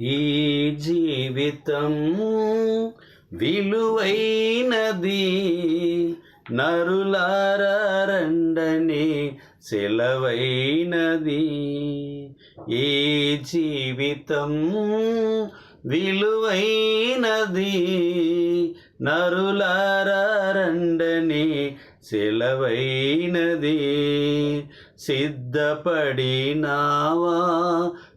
ఈ జీవితం విలువైనది. నరులారండని సెలవైనది. ఈ జీవితం విలువైనది. నరులారండని సెలవైనది. సిద్ధపడినావా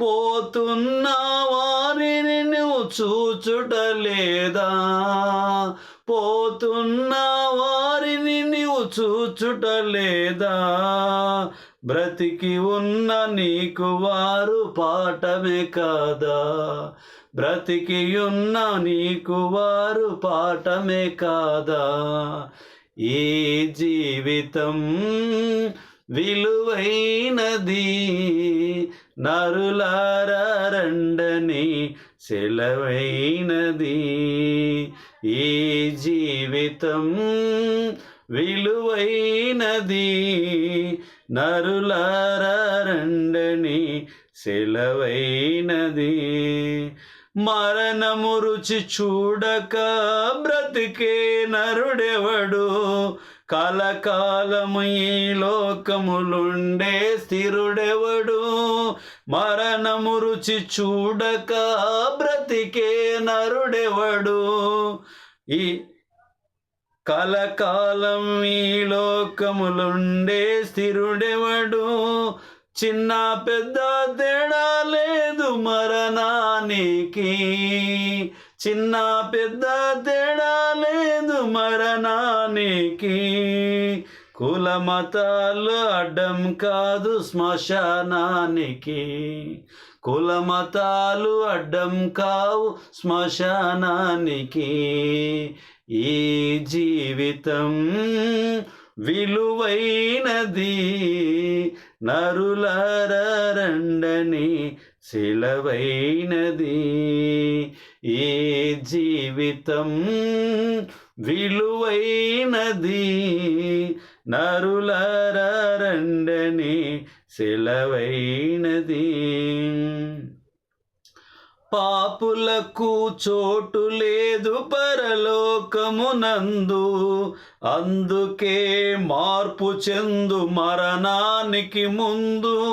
పోతున్న వారిని నువ్వు చూచుటలేదా? పోతున్న వారిని నువ్వు చూచుటలేదా? బ్రతికి ఉన్న నీకు వారు పాఠమే కాదా? బ్రతికి ఉన్న నీకు వారు పాఠమే కాదా? ఈ జీవితం విలువైనది. నరులారండని సెలవైనది. ఈ జీవితం విలువైనది. నరులారండని సెలవైనది. మరణము రుచి చూడక బ్రతికే నరుడెవడు? కలకాలము ఈ లోకములుండే స్థిరుడెవడు? మరణము రుచి చూడక బ్రతికే నరుడెవడు? ఈ కలకాలం ఈ లోకములుండే స్థిరుడెవడు? చిన్న పెద్ద తేడా లేదు మరణానికి. చిన్న పెద్ద తేడా లేదు మరణానికి. కుల మతాలు అడ్డం కాదు శ్మశానానికి. కుల మతాలు అడ్డం కావు శ్మశానానికి. ఈ జీవితం విలువైనది. నరులరండని శిలవైనది. ఈ జీవితం విలువైనది. నరులరండని సెలవైనది. పాపులకు చోటు లేదు పరలోకమునందు అందుకే మార్పు చెందు మరణానికి ముందు.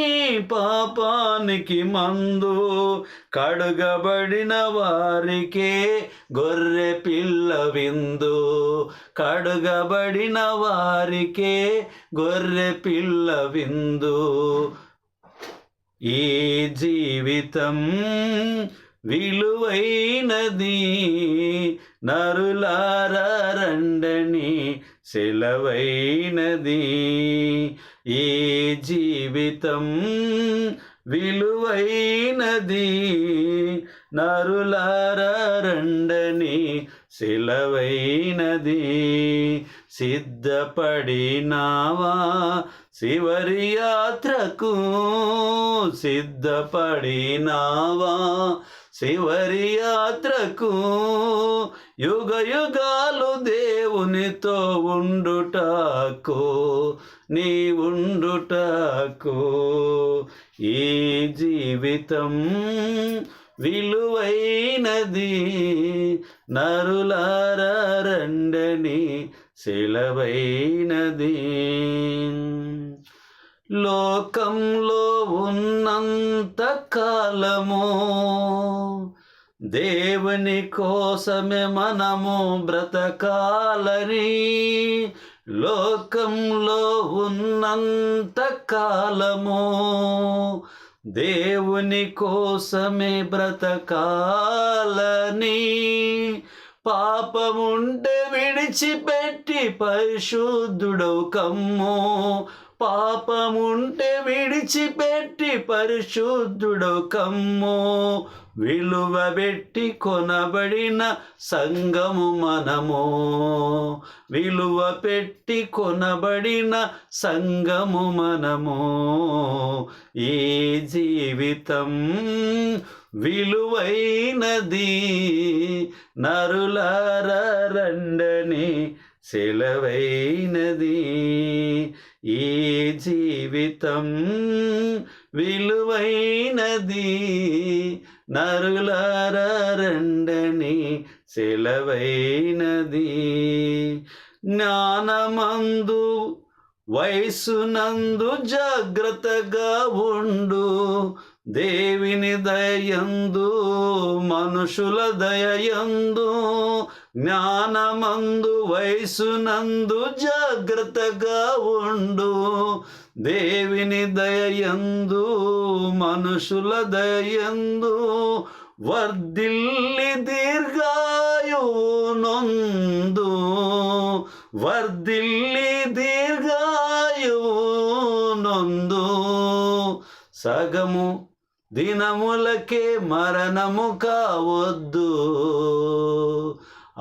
పాపానికి మందు కడుగబడిన వారికే గొర్రె పిల్ల విందు. కడుగబడిన వారికే గొర్రె పిల్ల విందు. ఈ జీవితం విలువైనది నరులారండని సెలవైనది. ఈ జీవితం విలువైనది. నరులారండని సెలవైనది. సిద్ధపడినావా శివరి యాత్రకు? సిద్ధపడినావా శివరి యాత్రకు? యుగ యుగాలు దేవునితో ఉండుటాకు? నీ ఉండుటకు ఈ జీవితం విలువైనది. నరులారండని సెలవైనది. లోకంలో ఉన్నంత కాలము దేవుని కోసమే మనము బ్రతకాలని లోకంలో ఉన్నంత కాలము దేవుని కోసమే బ్రతకాలని పాపముంటే విడిచిపెట్టి పరిశుద్ధుడవు కమ్ము పాపముంటే విడిచిపెట్టి పరిశుద్ధుడు కమ్మో. విలువ పెట్టి కొనబడిన సంగము మనము. విలువ పెట్టి కొనబడిన సంగము మనము. ఈ జీవితం విలువైనది నరులారండని సెలవైనది. ఈ జీవితం విలువైనది. నరులారండని సెలవైనది. జ్ఞానమందు వయసునందు జాగ్రత్తగా ఉండు. దేవిని దయందు మనుషుల దయందు జ్ఞానమందు వయసునందు జాగ్రత్తగా ఉండు. దేవిని దయయందు మనుషుల దయందు వర్ధిల్లి దీర్ఘాయు నొందు వర్ధిల్లి దీర్ఘాయు నొందు సగము దినములకే మరణము కావద్దు.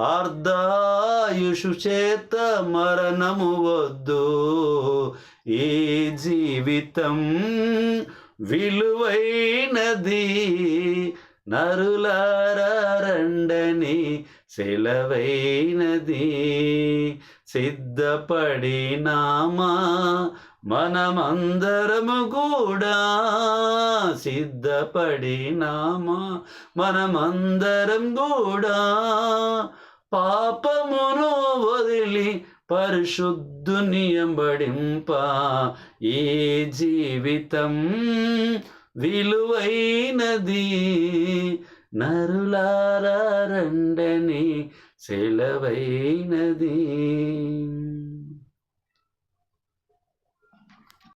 అర్ధాయుషు చేత మరణము వద్దు. ఈ జీవితం విలువైనది. నరులారండని సెలవైనది. సిద్ధపడినామా మనమందరము కూడా సిద్ధపడినామా మనమందరం కూడా పాపమును వదిలి పరిశుద్ధుని ఎంబడింప ఈ జీవితం విలువైనది. నరులారండని సెలవైనది.